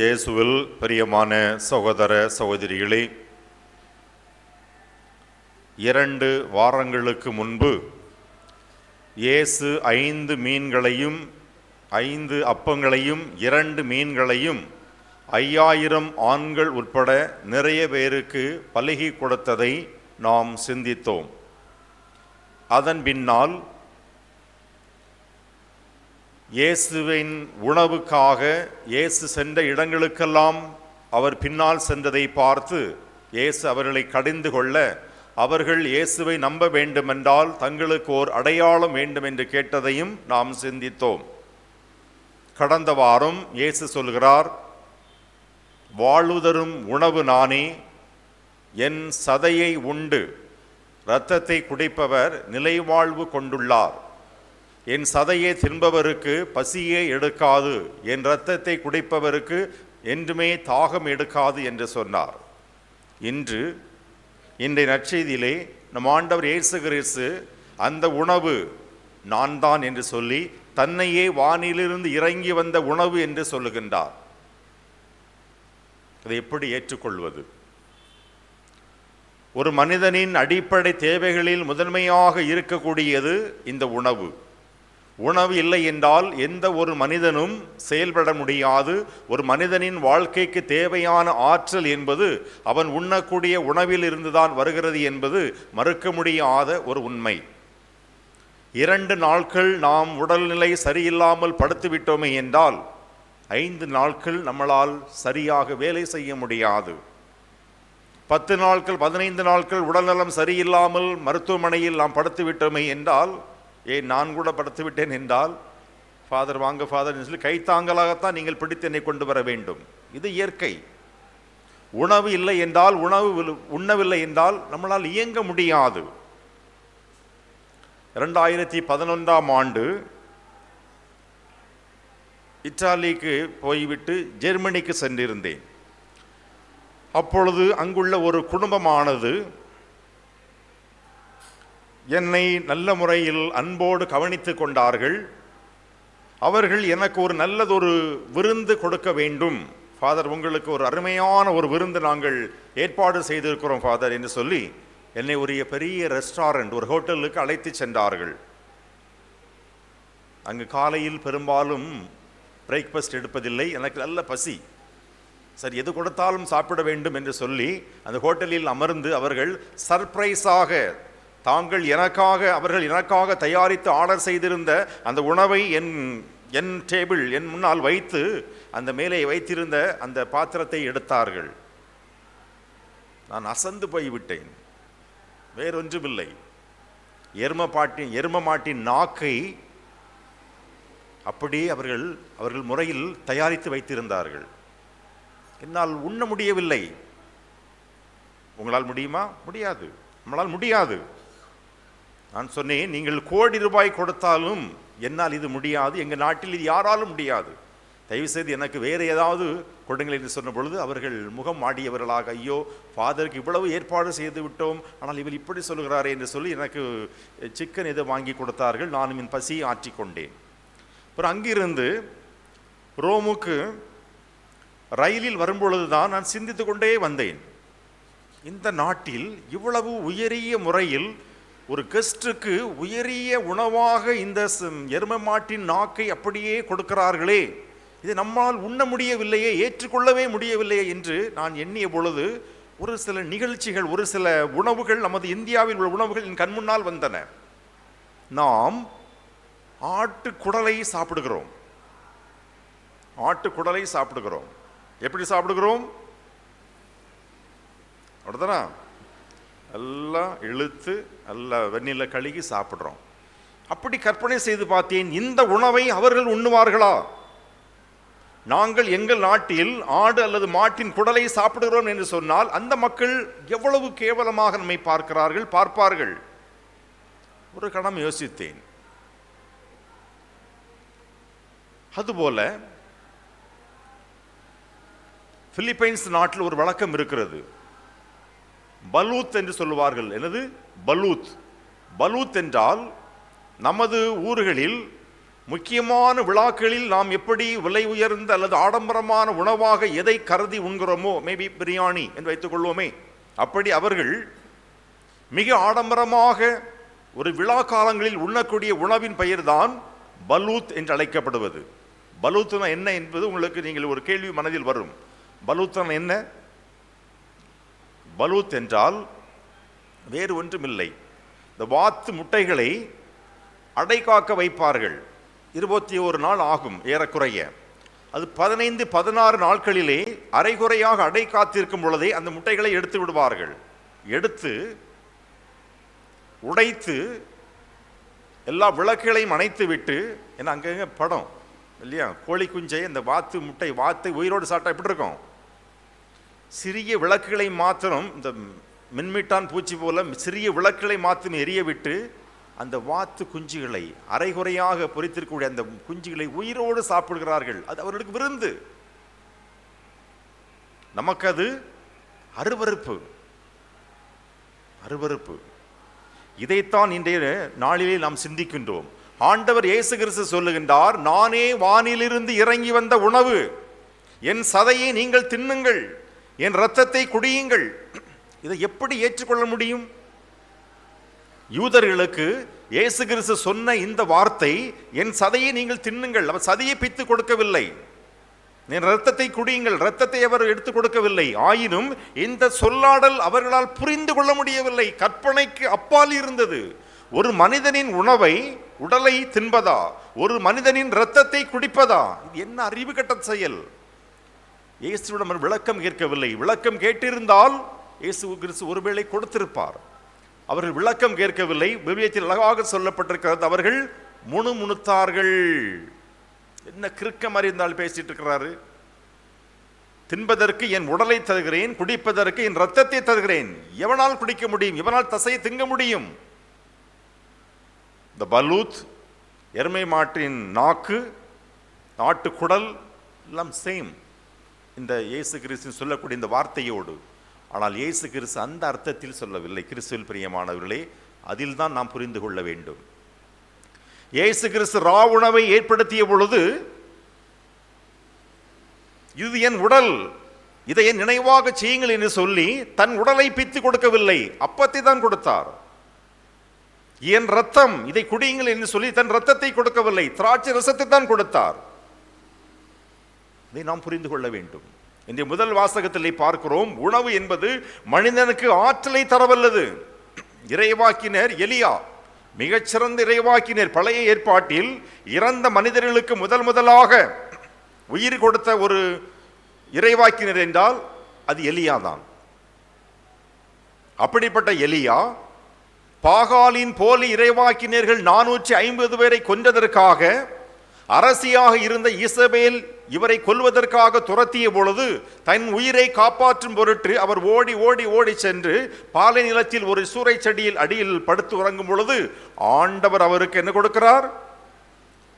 இயேசுவில் பிரியமான சகோதர சகோதரிகளே இரண்டு வாரங்களுக்கு முன்பு இயேசு ஐந்து மீன்களையும் ஐந்து அப்பங்களையும் இரண்டு மீன்களையும் ஐயாயிரம் ஆண்கள் உட்பட நிறைய பேருக்கு பலகி கொடுத்ததை நாம் சிந்தித்தோம். அதன் பின்னால் இயேசுவின் உணவுக்காக இயேசு சென்ற இடங்களுக்கெல்லாம் அவர் பின்னால் சென்றதை பார்த்து இயேசு அவர்களை கடிந்து கொள்ள அவர்கள் இயேசுவை நம்ப வேண்டுமென்றால் தங்களுக்கு ஓர் அடையாளம் வேண்டும் என்று கேட்டதையும் நாம் சிந்தித்தோம். கடந்த வாரம் இயேசு சொல்கிறார் வாழ்வுதரும் உணவு நானே என் சதையை உண்டு. இரத்தத்தை குடிப்பவர் நிலைவாழ்வு கொண்டுள்ளார். என் சதையை தின்பவருக்கு பசியே எடுக்காது என் இரத்தத்தை குடிப்பவருக்கு என்றுமே தாகம் எடுக்காது என்று சொன்னார். இன்று இன்றைய நற்செய்தியிலே நம் ஆண்டவர் இயேசு கிறிஸ்து அந்த உணவு நான் தான் என்று சொல்லி தன்னையே வானிலிருந்து இறங்கி வந்த உணவு என்று சொல்லுகின்றார். அதை எப்படி ஏற்றுக்கொள்வது? ஒரு மனிதனின் அடிப்படை தேவைகளில் முதன்மையாக இருக்கக்கூடியது இந்த உணவு. உணவு இல்லை என்றால் எந்த ஒரு மனிதனும் செயல்பட முடியாது. ஒரு மனிதனின் வாழ்க்கைக்கு தேவையான ஆற்றல் என்பது அவன் உண்ணக்கூடிய உணவில் இருந்துதான் வருகிறது என்பது மறுக்க முடியாத ஒரு உண்மை. இரண்டு நாட்கள் நாம் உடல்நிலை சரியில்லாமல் படுத்துவிட்டோமே என்றால் ஐந்து நாட்கள் நம்மளால் சரியாக வேலை செய்ய முடியாது. பத்து நாட்கள் பதினைந்து நாட்கள் உடல்நலம் சரியில்லாமல் மருத்துவமனையில் நாம் படுத்து விட்டோமே என்றால் ஏன் நான் கூட படுத்து விட்டேன் என்றால் ஃபாதர் வாங்க ஃபாதர் சொல்லி கைத்தாங்கலாகத்தான் நீங்கள் பிடித்து என்னை கொண்டு வர வேண்டும். இது இயற்கை. உணவு இல்லை என்றால் உணவு உண்ணவில்லை என்றால் நம்மளால் இயங்க முடியாது. இரண்டாயிரத்தி பதினொன்றாம் ஆண்டு இத்தாலிக்கு போய்விட்டு ஜெர்மனிக்கு சென்றிருந்தேன். அப்பொழுது அங்குள்ள ஒரு குடும்பமானது என்னை நல்ல முறையில் அன்போடு கவனித்து கொண்டார்கள். அவர்கள் எனக்கு ஒரு நல்லதொரு விருந்து கொடுக்க வேண்டும். ஃபாதர் உங்களுக்கு ஒரு அருமையான ஒரு விருந்து நாங்கள் ஏற்பாடு செய்திருக்கிறோம் ஃபாதர் என்று சொல்லி என்னை உரிய பெரிய ரெஸ்டாரண்ட் ஒரு ஹோட்டலுக்கு அழைத்து சென்றார்கள். அங்கு காலையில் பெரும்பாலும் பிரேக்ஃபாஸ்ட் எடுப்பதில்லை. எனக்கு நல்ல பசி. சரி எது கொடுத்தாலும் சாப்பிட வேண்டும் என்று சொல்லி அந்த ஹோட்டலில் அமர்ந்து அவர்கள் சர்ப்ரைஸாக தாங்கள் எனக்காக அவர்கள் எனக்காக தயாரித்து ஆர்டர் செய்திருந்த அந்த உணவை என் என் டேபிள் என் முன்னால் வைத்து அந்த மேலே வைத்திருந்த அந்த பாத்திரத்தை எடுத்தார்கள். நான் அசந்து போய்விட்டேன். வேறொன்றுமில்லை. எரும பாட்டின் எரும மாட்டின் நாக்கை அப்படியே அவர்கள் அவர்கள் முறையில் தயாரித்து வைத்திருந்தார்கள். என்னால் உண்ண முடியவில்லை. உங்களால் முடியுமா? முடியாது. நம்மளால் முடியாது. நான் சொன்னேன் நீங்கள் கோடி ரூபாய் கொடுத்தாலும் என்னால் இது முடியாது எங்கள் நாட்டில் இது யாராலும் முடியாது. தயவுசெய்து எனக்கு வேறு ஏதாவது கொடுங்கள் என்று சொன்ன பொழுது அவர்கள் முகம் மாடியவர்களாக ஐயோ ஃபாதருக்கு இவ்வளவு ஏற்பாடு செய்து விட்டோம் ஆனால் இவர் இப்படி சொல்கிறாரே என்று சொல்லி எனக்கு சிக்கன் எது வாங்கி கொடுத்தார்கள் நானும் என் பசியை ஆற்றிக்கொண்டேன் அப்புறம் அங்கிருந்து ரோமுக்கு ரயிலில் வரும்பொழுது தான் நான் சிந்தித்து கொண்டே வந்தேன். இந்த நாட்டில் இவ்வளவு உயரிய முறையில் ஒரு கெஸ்ட்டுக்கு உயரிய உணவாக இந்த எருமை மாட்டின் நாக்கை அப்படியே கொடுக்கிறார்களே. இது நம்மால் உண்ண முடியவில்லையே ஏற்றுக்கொள்ளவே முடியவில்லையே என்று நான் எண்ணிய பொழுது ஒரு சில நிகழ்ச்சிகள் ஒரு சில உணவுகள் நமது இந்தியாவில் உள்ள உணவுகள் என் கண் முன்னால் வந்தன. நாம் ஆட்டு குடலை சாப்பிடுகிறோம். ஆட்டு குடலை சாப்பிடுகிறோம். எப்படி சாப்பிடுகிறோம்? அவ்வளோதானா எல்லாம் இழுத்து எல்லாம் வெண்ணில கழுகி சாப்பிட்றோம். அப்படி கற்பனை செய்து பார்த்தேன் இந்த உணவை அவர்கள் உண்ணுவார்களா? நாங்கள் எங்கள் நாட்டில் ஆடு அல்லது மாட்டின் குடலை சாப்பிடுகிறோம் என்று சொன்னால் அந்த மக்கள் எவ்வளவு கேவலமாக நம்மை பார்க்கிறார்கள் பார்ப்பார்கள்? ஒரு கணம் யோசித்தேன். அதுபோல பிலிப்பைன்ஸ் நாட்டில் ஒரு வழக்கம் இருக்கிறது. பலூத் என்று சொல்லுவார்கள். எனது பலூத். பலூத் என்றால் நமது ஊர்களில் முக்கியமான விழாக்களில் நாம் எப்படி விலை உயர்ந்த அல்லது ஆடம்பரமான உணவாக எதை கருதி உண்கிறோமோ மேபி பிரியாணி என்று வைத்துக் கொள்வோமே அப்படி அவர்கள் மிக ஆடம்பரமாக ஒரு விழா காலங்களில் உண்ணக்கூடிய உணவின் பெயர்தான் பலூத் என்று அழைக்கப்படுவது. பலூத்னா என்ன என்பது உங்களுக்கு நீங்கள் ஒரு கேள்வி மனதில் வரும். பலூத்னா என்ன? பலூத் என்றால் வேறு ஒன்றுமில்லை. இந்த வாத்து முட்டைகளை அடைகாக்க வைப்பார்கள். இருபத்தி ஒரு நாள் ஆகும் ஏறக்குறைய. அது பதினைந்து பதினாறு நாட்களிலே அரைகுறையாக அடை காத்திருக்கும் பொழுதே அந்த முட்டைகளை எடுத்து விடுவார்கள். எடுத்து உடைத்து எல்லா விளக்குகளையும் அணைத்து விட்டு ஏன்னா அங்கங்கே படம் இல்லையா? கோழி குஞ்சை அந்த வாத்து முட்டை வாத்து உயிரோடு சாப்பிட்டா எப்படி இருக்கும்? சிறிய விளக்குகளை மாத்திரம் இந்த மின்மிட்டான் பூச்சி போல சிறிய விளக்குகளை மாத்திரம் எரிய விட்டு அந்த வாத்து குஞ்சுகளை அரைகுறையாக பொறித்திருக்கக்கூடிய அந்த குஞ்சுகளை உயிரோடு சாப்பிடுகிறார்கள். அது அவர்களுக்கு விருந்து. நமக்கு அது அருவருப்பு. அருவருப்பு. இதைத்தான் இன்றைய நாளிலே நாம் சிந்திக்கின்றோம். ஆண்டவர் இயேசு கிறிஸ்து சொல்லுகின்றார் நானே வானிலிருந்து இறங்கி வந்த உணவு. என் சதையை நீங்கள் தின்னுங்கள். என் ரத்தத்தை குடியுங்கள். இதை எப்படி ஏற்றுக்கொள்ள முடியும்? யூதர்களுக்கு இயேசு கிறிஸ்து சொன்ன இந்த வார்த்தை என் சதையை நீங்கள் தின்னுங்கள். அவர் சதையை பித்து கொடுக்கவில்லை. என் ரத்தத்தை குடியுங்கள். ரத்தத்தை அவர் எடுத்துக் கொடுக்கவில்லை. ஆயினும் இந்த சொல்லாடல் அவர்களால் புரிந்து கொள்ள முடியவில்லை. கற்பனைக்கு அப்பால் இருந்தது. ஒரு மனிதனின் உணவை உடலை தின்பதா? ஒரு மனிதனின் இரத்தத்தை குடிப்பதா? இது என்ன அறிவு கட்ட செயல்? இயேசுவிடம் அவர் விளக்கம் கேட்கவில்லை. விளக்கம் கேட்டிருந்தால் இயேசு கிறிஸ்து ஒருவேளை கொடுத்திருப்பார். அவர்கள் விளக்கம் கேட்கவில்லை. விவியத்தில் அழகாக சொல்லப்பட்டிருக்கிறது. அவர்கள் முணுமுணுத்தார்கள். என்ன கிறுக்கம் அறிந்தால் பேசிட்டு இருக்கிறாரு தின்பதற்கு என் உடலை தருகிறேன் குடிப்பதற்கு என் ரத்தத்தை தருகிறேன். எவனால் குடிக்க முடியும்? எவனால் தசையை திங்க முடியும்? இந்த பலூத் எருமை மாட்டின் நாக்கு நாட்டு குடல் எல்லாம் சேம் இந்த இயேசு கிறிஸ்து சொல்லக்கூடிய இந்த வார்த்தையோடு. ஆனால் இயேசு கிறிஸ்து அந்த அர்த்தத்தில் சொல்லவில்லை. கிறிஸ்துவில் பிரியமானவர்களே அதில் தான் நாம் புரிந்து கொள்ள வேண்டும். இயேசு கிறிஸ்து ராவுணவை உணவை ஏற்படுத்திய பொழுது இது என் உடல். இதை என் நினைவாக செய்யுங்கள் என்று சொல்லி தன் உடலை பித்து கொடுக்கவில்லை. அப்பத்தை தான் கொடுத்தார். என் ரத்தம். இதை குடியுங்கள் என்று சொல்லி தன் ரத்தத்தை கொடுக்கவில்லை. திராட்சை ரசத்தை தான் கொடுத்தார். இதை நாம் புரிந்து கொள்ள வேண்டும். இந்த முதல் வாசகத்திலே பார்க்கிறோம். உணவு என்பது மனிதனுக்கு ஆற்றலை தரவல்லது. இறைவாக்கினர் எலியா மிகச்சிறந்த இறைவாக்கினர் பழைய ஏற்பாட்டில் இறந்த மனிதர்களுக்கு முதல் முதலாக உயிர் கொடுத்த ஒரு இறைவாக்கினர் என்றால் அது எலியா தான். அப்படிப்பட்ட எலியா பாகாலின் போலி இறைவாக்கினர்கள் நானூற்றி ஐம்பது பேரை கொன்றதற்காக அரசியாக இருந்த இசபேல் இவரை கொல்வதற்காக துரத்திய பொழுது தன் உயிரை காப்பாற்றும் பொருட்டு அவர் ஓடி ஓடி ஓடி சென்று பாலை நிலத்தில் ஒரு சூறை செடியில் அடியில் படுத்து உறங்கும் பொழுது ஆண்டவர் அவருக்கு என்ன கொடுக்கிறார்?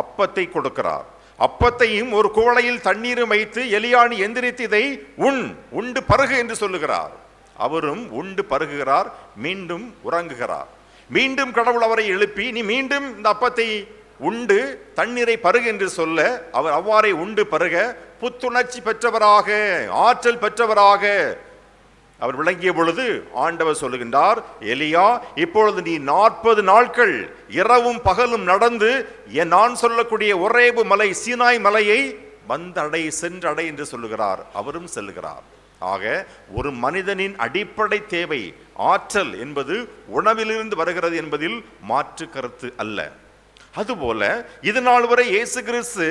அப்பத்தை கொடுக்கிறார். அப்பத்தையும் ஒரு குவளையில் தண்ணீரும் வைத்து எலியாணி எந்திரித்து இதை உண் உண்டு பருகு என்று சொல்லுகிறார். அவரும் உண்டு பருகுகிறார் மீண்டும் உறங்குகிறார். மீண்டும் கடவுள் அவரை எழுப்பி நீ மீண்டும் இந்த அப்பத்தை உண்டு தண்ணீரை பருக என்று சொல்ல அவர் அவ்வாறே உண்டு பருக புத்துணர்ச்சி பெற்றவராக ஆற்றல் பெற்றவராக. அவர் விளங்கிய பொழுது ஆண்டவர் சொல்லுகின்றார் எலியா இப்பொழுது நீ நாற்பது நாட்கள் இரவும் பகலும் நடந்து என் நான் சொல்லக்கூடிய ஒரேபு மலை சீனாய் மலையை வந்தடை சென்றடை என்று சொல்லுகிறார். அவரும் செல்லுகிறார். ஆக ஒரு மனிதனின் அடிப்படை தேவை ஆற்றல் என்பது உணவிலிருந்து வருகிறது என்பதில் மாற்று கருத்து அல்ல. அதுபோல இது நாள் வரை இயேசு கிறிஸ்து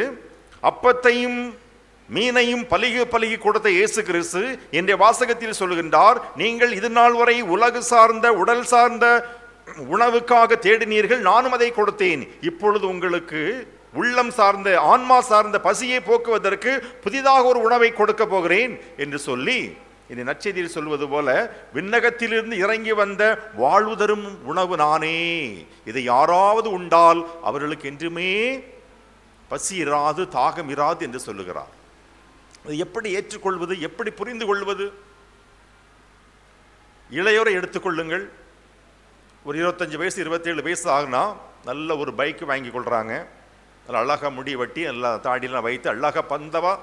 அப்பத்தையும் மீனையும் பலிகு பலிகி கொடுத்த இயேசு கிறிஸ்து என்ற வாசகத்தில் சொல்லுகின்றார் நீங்கள் இது நாள் வரை உலகு சார்ந்த உடல் சார்ந்த உணவுக்காக தேடினீர்கள் நானும் அதை கொடுத்தேன். இப்பொழுது உங்களுக்கு உள்ளம் சார்ந்த ஆன்மா சார்ந்த பசியை போக்குவதற்கு புதிதாக ஒரு உணவை கொடுக்க போகிறேன் என்று சொல்லி இந்த நச்செய்தியில் சொல்வது போல விண்ணகத்திலிருந்து இறங்கி வந்த வாழ்வு தரும் உணவு நானே. இதை யாராவது உண்டால் அவர்களுக்கு என்றுமே பசி இராது தாகம் இராது என்று சொல்லுகிறார். அதை எப்படி ஏற்றுக்கொள்வது எப்படி புரிந்து கொள்வது? இளையோரை எடுத்துக்கொள்ளுங்கள் ஒரு இருபத்தஞ்சு வயசு இருபத்தேழு வயசு ஆகுனா நல்ல ஒரு பைக் வாங்கி கொள்கிறாங்க நல்லா அழகாக முடி வெட்டி நல்லா தாடியெல்லாம் வைத்து அழகாக பந்தவா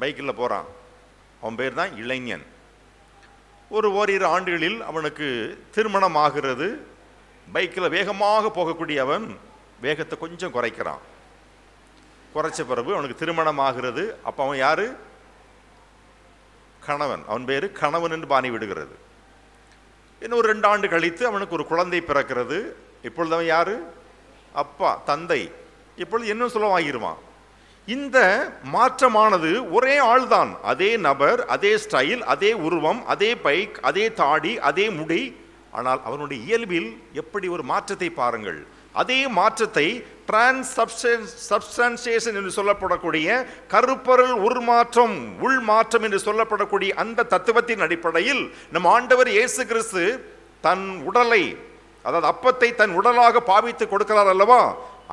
பைக்கில் போகிறான் அவன் பேர் தான் இளைஞன். ஒரு ஓரிரு ஆண்டுகளில் அவனுக்கு திருமணம் ஆகிறது பைக்கில் வேகமாக போகக்கூடிய அவன் வேகத்தை கொஞ்சம் குறைக்கிறான். குறைச்ச பிறகு அவனுக்கு திருமணம் ஆகிறது அப்போ அவன் யார்? கணவன். அவன் பேர் கணவன் என்று பாணி விடுகிறது. இன்னும் ஒரு ரெண்டு ஆண்டு கழித்து அவனுக்கு ஒரு குழந்தை பிறக்கிறது. இப்பொழுது அவன் யார்? அப்பா தந்தை. இப்பொழுது இன்னும் சுலபமாகிடுவான் இந்த மாற்றமானது ஒரே ஆள்தான். அதே நபர் அதே ஸ்டைல் அதே உருவம் அதே பைக் அதே தாடி அதே முடி. ஆனால் அவனுடைய இயல்பில் எப்படி ஒரு மாற்றத்தை பாருங்கள்? அதே மாற்றத்தை டிரான்ஸ் சப்ஸ்டான்சியேஷன் என்று சொல்லப்படக்கூடிய கருப்பொருள் உருமாற்றம் உள் மாற்றம் என்று சொல்லப்படக்கூடிய அந்த தத்துவத்தின் அடிப்படையில் நம் ஆண்டவர் இயேசு கிறிஸ்து தன் உடலை அதாவது அப்பத்தை தன் உடலாக பாவித்து கொடுக்கிறார் அல்லவா?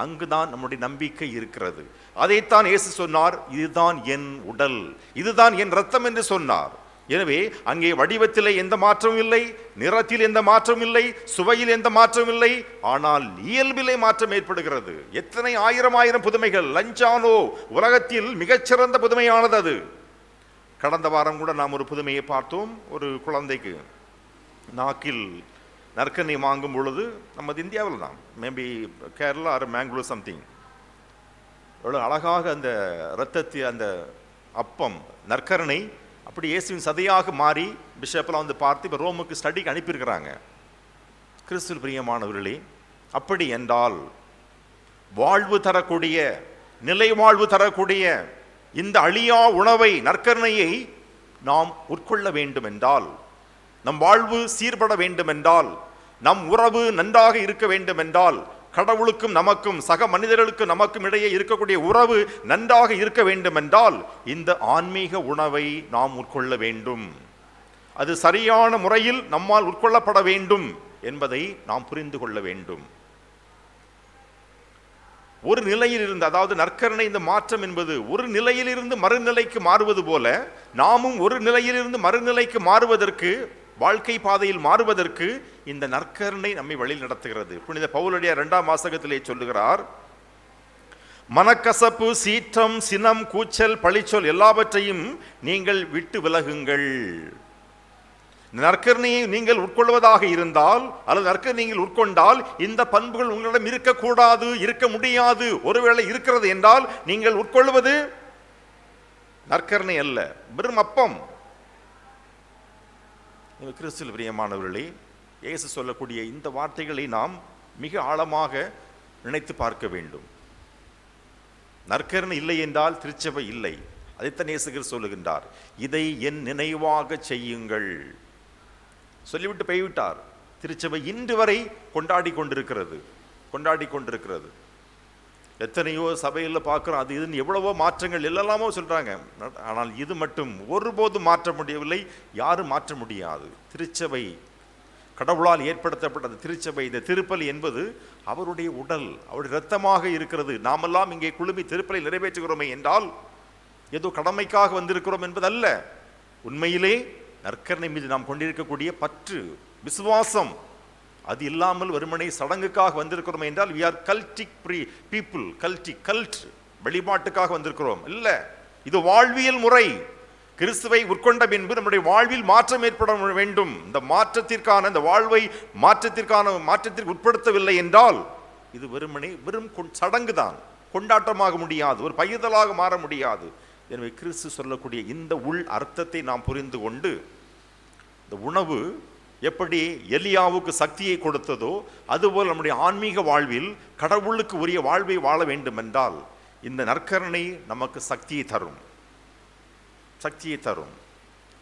அங்குதான் நம்முடைய நம்பிக்கை இருக்கிறது. அதைத்தான் இயேசு சொன்னார் இதுதான் என் உடல். இதுதான் என் ரத்தம் என்று சொன்னார். எனவே அங்கே வடிவத்திலே எந்த மாற்றமும் இல்லை நிறத்தில் எந்த மாற்றமும் இல்லை சுவையில் எந்த மாற்றமும் இல்லை. ஆனால் இயல்பிலே மாற்றம் ஏற்படுகிறது. எத்தனை ஆயிரம் ஆயிரம் புதுமைகள். லஞ்சானோ உலகத்தில் மிகச்சிறந்த புதுமையானது அது. கடந்த வாரம் கூட நாம் ஒரு புதுமையை பார்த்தோம். ஒரு குழந்தைக்கு நாக்கில் நற்கனி வாங்கும் பொழுது நமது இந்தியாவில் தான். Maybe Kerala or Mangalore something எவ்வளோ அழகாக அந்த இரத்தத்தை அந்த அப்பம் நற்கரணை அப்படி இயேசுவின் சதையாக மாறி பிஷப்பெல்லாம் வந்து பார்த்து இப்போ ரோமுக்கு ஸ்டடிக்கு அனுப்பியிருக்கிறாங்க. கிறிஸ்துவ பிரியமானவர்களே அப்படி என்றால் வாழ்வு தரக்கூடிய நிலை வாழ்வு தரக்கூடிய இந்த அழியா உணவை நற்கரணையை நாம் உட்கொள்ள வேண்டும் என்றால் நம் வாழ்வு சீர்பட வேண்டும் என்றால் நம் உறவு நன்றாக இருக்க வேண்டும் என்றால் கடவுளுக்கும் நமக்கும் சக மனிதர்களுக்கும் நமக்கும் இடையே இருக்கக்கூடிய உறவு நன்றாக இருக்க வேண்டும் என்றால் இந்த ஆன்மீக உணவை நாம் உட்கொள்ள வேண்டும். அது சரியான முறையில் நம்மால் உட்கொள்ளப்பட வேண்டும் என்பதை நாம் புரிந்து கொள்ள வேண்டும். ஒரு நிலையில் இருந்து அதாவது நற்கரணை இந்த மாற்றம் என்பது ஒரு நிலையில் இருந்து மறுநிலைக்கு மாறுவது போல நாமும் ஒரு நிலையில் இருந்து மறுநிலைக்கு மாறுவதற்கு வாழ்க்கை பாதையில் மாறுவதற்கு இந்த நற்கருணை நம்மை வழியில் நடத்துகிறது. புனித பவுலுடைய இரண்டாம் வாசகத்திலே சொல்லுகிறார் மனக்கசப்பு சீற்றம் சினம் கூச்சல் பழிச்சொல் எல்லாவற்றையும் நீங்கள் விட்டு விலகுங்கள். நற்கரணையை நீங்கள் உட்கொள்வதாக இருந்தால் அல்லது நற்கர் நீங்கள் உட்கொண்டால் இந்த பண்புகள் உங்களிடம் இருக்கக்கூடாது இருக்க முடியாது. ஒருவேளை இருக்கிறது என்றால் நீங்கள் உட்கொள்வது நற்கரணை அல்ல வெறும் அப்பம். கிறிஸ்துவ பிரியமானவர்களே இயேசு சொல்லக்கூடிய இந்த வார்த்தைகளை நாம் மிக ஆழமாக நினைத்து பார்க்க வேண்டும். நற்கரணை இல்லை என்றால் திருச்சபை இல்லை. அதைத்தான் இயேசுகர் சொல்லுகின்றார். இதை என் நினைவாக செய்யுங்கள். சொல்லிவிட்டு போய்விட்டார். திருச்சபை இன்று வரை கொண்டாடி கொண்டிருக்கிறது. கொண்டாடி கொண்டிருக்கிறது. எத்தனையோ சபையில் பார்க்குறோம் அது இதுன்னு எவ்வளவோ மாற்றங்கள் எல்லாமோ சொல்கிறாங்க ஆனால் இது மட்டும் ஒருபோதும் மாற்ற முடியவில்லை யாரும் மாற்ற முடியாது. திருச்சபை கடவுளால் ஏற்படுத்தப்பட்ட அந்த திருச்சபை இந்த திருப்பலி என்பது அவருடைய உடல் அவருடைய இரத்தமாக இருக்கிறது. நாமெல்லாம் இங்கே குழுமி திருப்பலை நிறைவேற்றுகிறோமே என்றால் ஏதோ கடமைக்காக வந்திருக்கிறோம் என்பதல்ல. உண்மையிலே நற்கரணை மீது நாம் கொண்டிருக்கக்கூடிய பற்று விசுவாசம் அது இல்லாமல் வெறுமனை சடங்குக்காக வந்திருக்கிறோம் என்றால் we are cultic free people culty cult வழிபாட்டுக்காக வந்திருக்கிறோம். இல்லை இது வாழ்வியல் முறை. கிறிஸ்துவை உட்கொண்ட பின்பு நம்முடைய வாழ்வில் மாற்றம் ஏற்பட வேண்டும். இந்த மாற்றத்திற்கான இந்த வாழ்வை மாற்றத்திற்கான மாற்றத்திற்கு உட்படுத்தவில்லை என்றால் இது வெறுமனே வெறும் சடங்கு தான். கொண்டாட்டமாக முடியாது ஒரு பகிர்தலாக மாற முடியாது. எனவே கிறிஸ்து சொல்லக்கூடிய இந்த உள் அர்த்தத்தை நாம் புரிந்து கொண்டு இந்த உணவு எப்படி எலியாவுக்கு சக்தியை கொடுத்ததோ அதுபோல் நம்முடைய ஆன்மீக வாழ்வில் கடவுளுக்கு உரிய வாழ்வை வாழ வேண்டும் என்றால் இந்த நற்கரணை நமக்கு சக்தியை தரும். சக்தியை தரும்.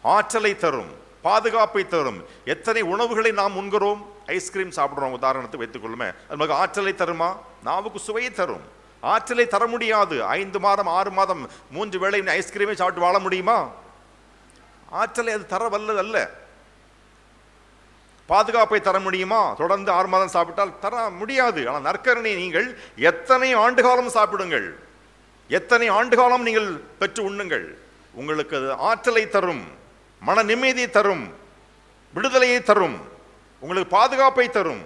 ஆற்றலை தரும். பாதுகாப்பை தரும். எத்தனை உணவுகளை நாம் உண்கிறோம்? ஐஸ்கிரீம் சாப்பிட்றோம். உதாரணத்தை வைத்துக்கொள்ளுமே. அது நமக்கு ஆற்றலை தருமா? நாவுக்கு சுவையை தரும். ஆற்றலை தர முடியாது. ஐந்து மாதம் ஆறு மாதம் மூன்று வேளை ஐஸ்கிரீமே சாப்பிட்டு வாழ முடியுமா? ஆற்றலை அது தர வல்லது அல்ல பாதுகாப்பை தர முடியுமா? தொடர்ந்து ஆறு மாதம் சாப்பிட்டால் தர முடியாது. ஆனால் நற்கரணை நீங்கள் எத்தனை ஆண்டு காலம் சாப்பிடுங்கள்? எத்தனை ஆண்டு காலம் நீங்கள் பெற்று உண்ணுங்கள்? உங்களுக்கு அது ஆற்றலை தரும் மன நிம்மதியை தரும் விடுதலையை தரும் உங்களுக்கு பாதுகாப்பை தரும்.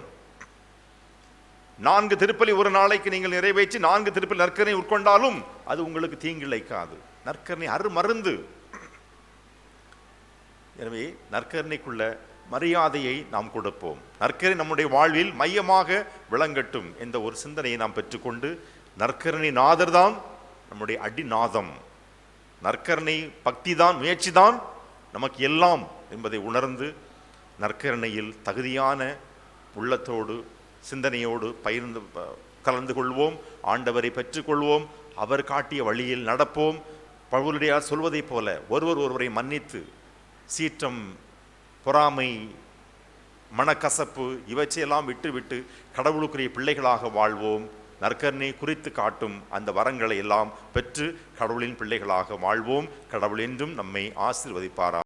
நான்கு திருப்பலி ஒரு நாளைக்கு நீங்கள் நிறைவேற்றி நான்கு திருப்பலி நற்கரணை உட்கொண்டாலும் அது உங்களுக்கு தீங்கிழைக்காது. நற்கரணை அருமருந்து. எனவே நற்கரணைக்குள்ள மரியாதையை நாம் கொடுப்போம். நற்கரை நம்முடைய வாழ்வில் மையமாக விளங்கட்டும் என்ற ஒரு சிந்தனையை நாம் பெற்றுக்கொண்டு நற்கரணை நாதர்தான் நம்முடைய அடிநாதம். நற்கரணை முயற்சி தான் நமக்கு எல்லாம் என்பதை உணர்ந்து நற்கரணையில் தகுதியான உள்ளத்தோடு சிந்தனையோடு பகிர்ந்து கலந்து கொள்வோம் ஆண்டவரை பெற்றுக்கொள்வோம் அவர் காட்டிய வழியில் நடப்போம். பவுலுடையார் சொல்வதைப் போல ஒருவர் ஒருவரை மன்னித்து சீற்றம் பொறாமை மனக்கசப்பு இவற்றையெல்லாம் விட்டுவிட்டு கடவுளுக்குரிய பிள்ளைகளாக வாழ்வோம். நற்கருணை குறித்து காட்டும் அந்த வரங்களை எல்லாம் பெற்று கடவுளின் பிள்ளைகளாக வாழ்வோம். கடவுள் என்றும் நம்மை ஆசிர்வதிப்பாரா